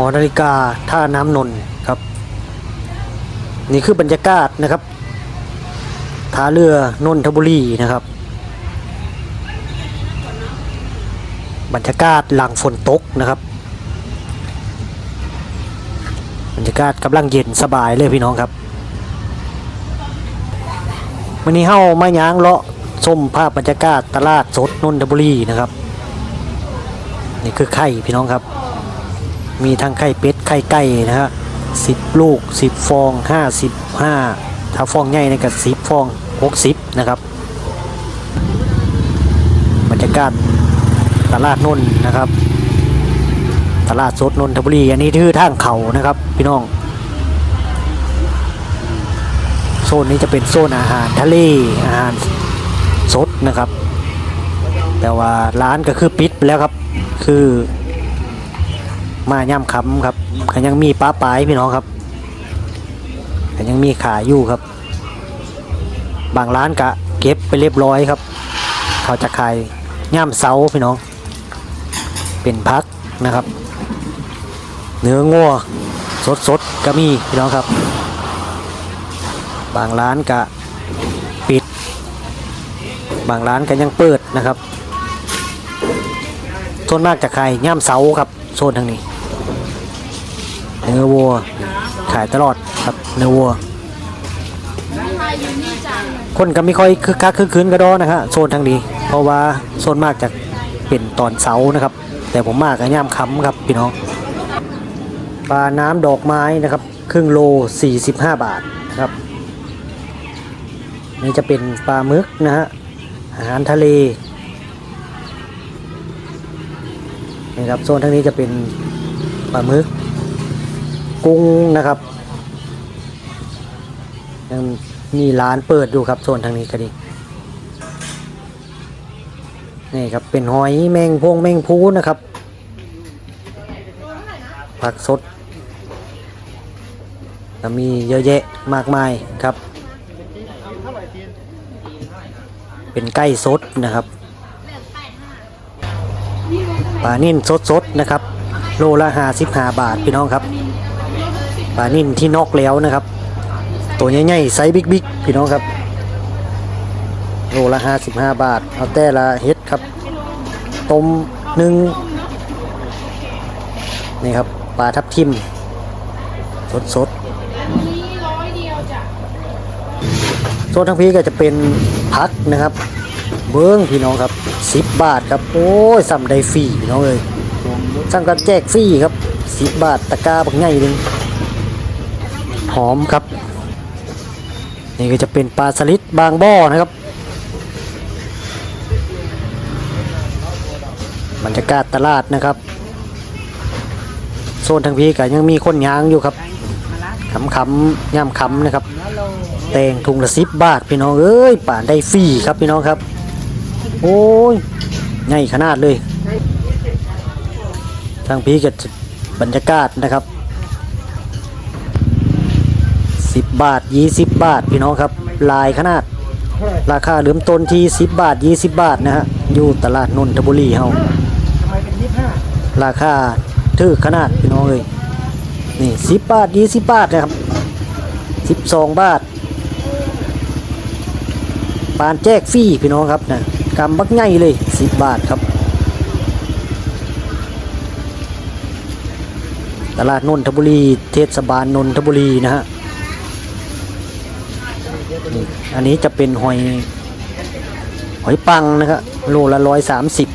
อนาฬิกาท่าน้ำนนท์ครับ นี่คือบรรยากาศนะครับท่าเรือนนทบุรีนะครับ บรรยากาศหลังฝนตกนะครับ บรรยากาศกำลังเย็นสบายเลยพี่น้องครับวันนี้เฮ้ามาย้างเลาะชมภาพบรรยากาศตลาดสดนนทบุรีนะครับ นี่คือไข่พี่น้องครับ มีทั้งไข่เป็ดไข่ไก่นะฮะสิบลูกสิบฟองห้าสิบห้าถ้าฟองใหญ่ในกับสิบฟองหกสิบนะครับบรรยากาศตลาดนนนะครับ ตลาดสดนนทบุรีอันนี้คือทางเขานะครับ พี่น้องโซนนี้จะเป็นโซนอาหารทะเลอาหารสดนะครับ แต่ว่าร้านก็คือปิดไปแล้วครับคือ มาย่ำค้ำครับก็ยังมีป้าปลายพี่น้องครับก็ยังมีขายอยู่ครับ บางร้านกะเก็บไปเรียบร้อยครับ เขาจะขายย่ำเสาพี่น้อง เป็นพักนะครับ เนื้องัวสดสดๆก็มีพี่น้องครับ บางร้านกะปิด บางร้านก็ยังเปิดนะครับส่วนมากจะขายย่ำเสาครับโซนทางนี้ เนื้อวัว ขายตลอดครับเนื้อวัว คนก็ไม่ค่อยคึกคักคึกคืนกระดอนะฮะโซนทางนี้ เพราะว่าโซนมากจะเป็นตอนเสาร์นะครับ แต่ผมมากกับย่ามค้ำครับพี่น้องปลาน้ำดอกไม้นะครับ ครึ่งโล 45 บาทนะครับนี่จะเป็นปลาหมึกนะฮะอาหารทะเลนี่ครับโซนทางนี้จะเป็น ปลาหมึกกุ้งนะครับยังมีร้านเปิดอยู่ครับโซนทางนี้ก็ดีนี่ครับเป็นหอยแมงพวงแมงพูนะครับ ผักสดก็มีเยอะแยะมากมายครับ เป็นไก่สดนะครับปลานิ่นสดๆนะครับ โลละห้าสิบห้าบาทพี่น้องครับปลานิ่นที่นอกแล้วนะครับ ตัวใหญ่ๆไซส์บิ๊กๆพี่น้องครับโลละห้าสิบห้าบาท เอาแต่ละเฮ็ดครับต้มหนึ่งนี่ครับปลาทับทิม สดสดโซนทั้งพีก็จะเป็นพักนะครับ เบิ้งพี่น้องครับสิบบาทครับ โอ้ยสั่ได้ฟรีพี่น้องเลย สั่งกันแจกฟรีครับสิบบาทตะกร้าบักใหญ่หนึงหอมครับ นี่ก็จะเป็นปลาสลิดบางบ่อนะครับ บรรยากาศตลาดนะครับ โซนทางพีก็ยังมีคนยางอยู่ครับขำขำย่ำขำนะครับ แตงถุงละสิบบาทพี่น้องเอ้ยป่านได้ฟรีครับพี่น้องครับ โอ้ยใหญ่ขนาดเลย ทางพีก็จะบรรยากาศนะครับ 10 บาท 20 บาท พี่น้องครับ ลายขนาด ราคาเริ่มต้นที่ 10 บาท 20 บาทนะฮะอยู่ตลาดนนทบุรีเฮาราคาถือขนาดพี่น้องเลยนี่10บาท20บาทนะครับ12บาท ปานแจกฟรีพี่น้องครับนะกำบักใหญ่เลย10บาทครับ ตลาดนนทบุรี เทศบาลนนทบุรีนะฮะอันนี้จะเป็นหอยหอยปังนะครับโลละร้อยสามสิบ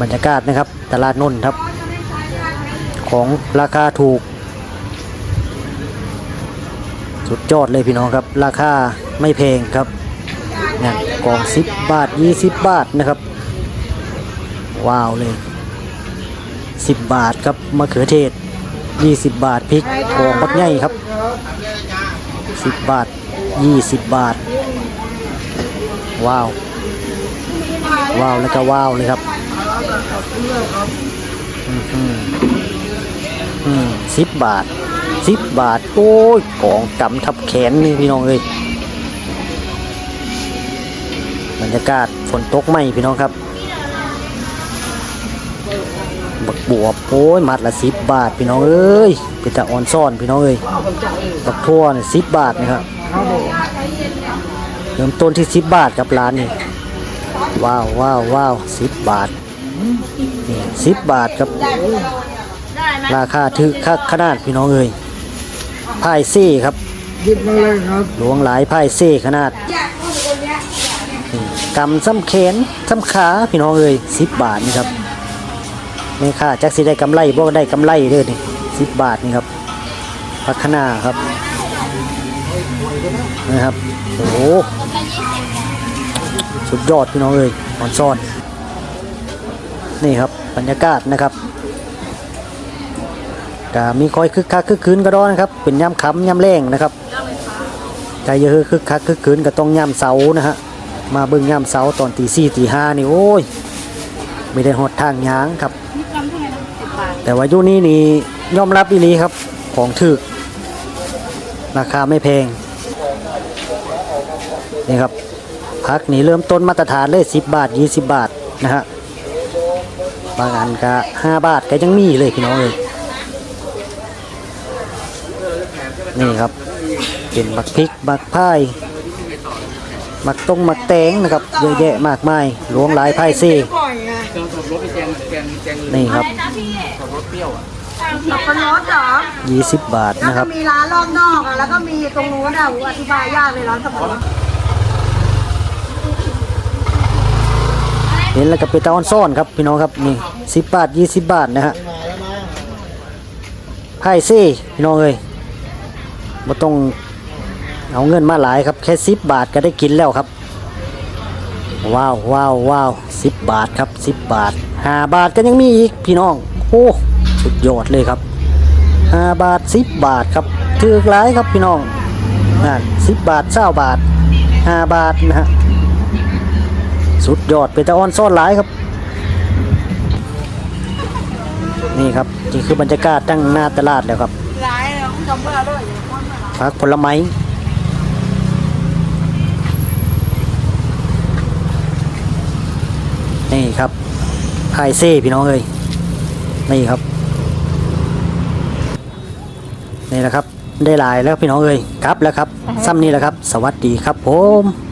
บรรยากาศนะครับ ตลาดนนท์ครับ ของราคาถูก สุดยอดเลยพี่น้องครับ ราคาไม่แพงครับนี่ยกล่องสิบบาทยี่สิบบาทนะครับ ว้าวเลยสิบบาทครับมะเขือเทศ 20 บาทพริกกองบักใหญ่ครับ 10 บาท 20 บาท ว้าว ว้าวแล้วก็ว้าวเลยครับสิบบาทสิบบาท โอ้ยกองกำทับแขนนี่พี่น้องเลยบรรยากาศฝนตกไหมพี่น้องครับ บวบโอ้ยมัดละสิบบาทพี่น้องเอ้ยเป็นแต่ออนซ่อนพี่น้องเอ้ยบักทั่วเนี่ยสิบบาทนะครับเริ่มต้นที่สิบบาทครับร้านนี้ว้าวว้าวว้าวสิบบาทนี่สิบบาทครับราคาถือคักขนาดพี่น้องเอ้ยพายเซ่ครับหยิบมาเลยครับหลวงหลายพายเซ่ขนาดนี่กำซ้ำแขนซ้ำขาพี่น้องเอ้ยสิบบาทนี่ครับ แม่ค่าจักสิได้กำไรบ่ได้กำไรเด้อนี่สิบบาทนี่ครับพัฒนาครับนะครับโอ้โหสุดยอดพี่น้องเอ้ยอ่อนซ่อนนี่ครับบรรยากาศนะครับก็มีคอยคึกคักคึกคืนก็ได้นะครับเป็นย่ำคำย่ำแรงนะครับใจเยอะคึกคักคึกคืนก็ต้องย่ำเสานะฮะมาเบิ่งย่ำเสาตอนตีสี่ตีห้านี่โอ้ยไม่ได้หดทางยางครับ แต่ว่ายุนี้นี่ยอมรับอีลีครับของถึก ราคาไม่แพงนี่ครับพักนี่เริ่มต้นมาตรฐานเลย10 บาท 20 บาทนะฮะบางอันก็5บาทก็ยังมีเลยพี่น้องเลยนี่ครับเป็นบักพริกบักพายบักต้งบักแตงนะครับเยอะแยะมากมายหลวงหลายพายซี่ปล่อยไงนี่ครับสับปะรดเหรอ20บาทแล้วนะคก็รับ มีร้านรอบนอกอะแล้วก็มีตรงนู้นอะอธิบายยากเลยร้านสับปะรดเห็นแล้วก็เป็นตาออนซ่อนครับพี่น้องครับนี่10บาท20บาทนะฮะพายซี่พี่น้องเอ้ยบ่ต้องเอาเงินมาหลายครับแค่10บาทก็ได้กินแล้วครับ ว้าวว้าวว้าว10บาทครับ10บาท5บาทก็ยังมีอีกพี่น้องโอ้สุดยอดเลยครับ5บาท10บาทครับถือหลายครับพี่น้องนั่น10บาท20บาท5บาทนะฮะสุดยอดเป็นตะออนซ่อนหลายครับ นี่ครับนี่คือบรรยากาศตั้งหน้าตลาดแล้วครับร้ายเลยจำเบอร์ด้วยพักผลไม้ นี่ครับไฮเซ่พี่น้องเอ้ยนี่ครับนี่แหละครับได้หลายแล้วพี่น้องเอ้ยครับแล้วครับซ้ำนี่แหละครับ สวัสดีครับผม